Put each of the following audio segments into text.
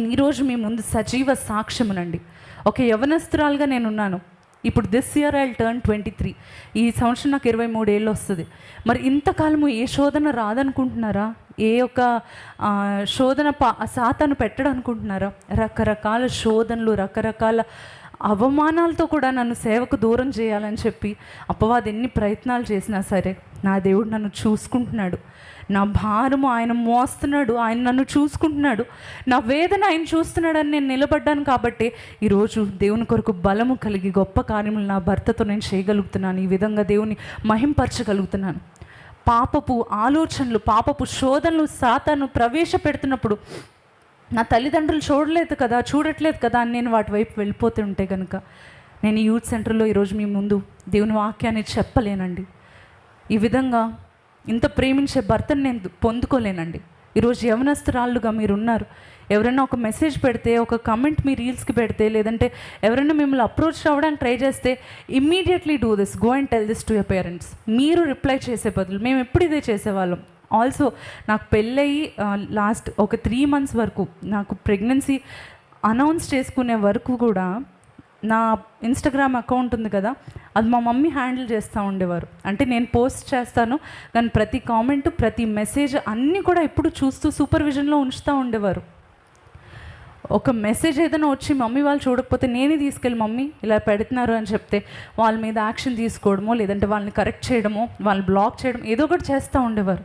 ఈరోజు మీ ముందు సజీవ సాక్ష్యమునండి. ఒక యవనస్తురాలుగా నేను ఉన్నాను ఇప్పుడు this year I turn twenty three ఈ సంవత్సరం నాకు ఇరవై మూడేళ్ళు వస్తుంది. మరి ఇంతకాలము ఏ శోధన రాదనుకుంటున్నారా? ఏ ఒక శోధన పా సాతాను పెట్టడం అనుకుంటున్నారా రకరకాల శోధనలు రకరకాల అవమానాలతో కూడా నన్ను సేవకు దూరం చేయాలని చెప్పి అపవాది ఎన్ని ప్రయత్నాలు చేసినా సరే నా దేవుడు నన్ను చూసుకుంటున్నాడు. నా భారము ఆయన మోస్తున్నాడు ఆయన నన్ను చూసుకుంటున్నాడు. నా వేదన ఆయన చూస్తున్నాడని నేను నిలబడ్డాను కాబట్టి ఈరోజు దేవుని కొరకు బలము కలిగి గొప్ప కార్యములు నా భర్తతో నేను చేయగలుగుతున్నాను. ఈ విధంగా దేవుని మహింపరచగలుగుతున్నాను. పాపపు ఆలోచనలు పాపపు శోధనలు సాతాను ప్రవేశపెడుతున్నప్పుడు నా తల్లిదండ్రులు చూడలేదు కదా చూడట్లేదు కదా అని నేను వాటి వైపు వెళ్ళిపోతుంటే కనుక నేను యూత్ సెంటర్లో ఈరోజు మీ ముందు దేవుని వాక్యాన్ని చెప్పలేనండి. ఈ విధంగా ఇంత ప్రేమించే భర్తను నేను పొందుకోలేనండి. ఈరోజు యవనస్తురాళ్ళుగా మీరు ఉన్నారు ఎవరైనా ఒక మెసేజ్ పెడితే ఒక కమెంట్ మీ రీల్స్కి పెడితే లేదంటే ఎవరైనా మిమ్మల్ని అప్రోచ్ అవ్వడానికి ట్రై చేస్తే immediately do this go and tell this to your parents మీరు రిప్లై చేసే బదులు మేము ఎప్పుడు ఇదే చేసేవాళ్ళం? ఆల్సో నాకు పెళ్ళయి లాస్ట్ ఒక త్రీ మంత్స్ వరకు నాకు ప్రెగ్నెన్సీ అనౌన్స్ చేసుకునే వరకు కూడా నా ఇన్స్టాగ్రామ్ అకౌంట్ ఉంది కదా అది మా మమ్మీ హ్యాండిల్ చేస్తూ ఉండేవారు. అంటే నేను పోస్ట్ చేస్తాను కానీ ప్రతి కామెంట్ ప్రతి మెసేజ్ అన్నీ కూడా ఎప్పుడు చూస్తూ సూపర్విజన్లో ఉంచుతూ ఉండేవారు. ఒక మెసేజ్ ఏదైనా వచ్చి మమ్మీ వాళ్ళు చూడకపోతే నేనే తీసుకెళ్ళి మమ్మీ ఇలా పెడుతున్నారు అని చెప్తే వాళ్ళ మీద యాక్షన్ తీసుకోవడమో లేదంటే వాళ్ళని కరెక్ట్ చేయడమో వాళ్ళని బ్లాక్ చేయడం ఏదో ఒకటి చేస్తూ ఉండేవారు.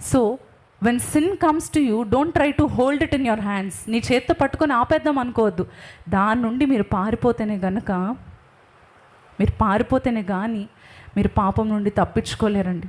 So when sin comes to you don't try to hold it in your hands నీ చేత్తో పట్టుకొని ఆపేద్దాం అనుకోవద్దు. దాని నుండి మీరు పారిపోతేనే గనక మీరు పారిపోతేనే కానీ మీరు పాపం నుండి తప్పించుకోలేరండి.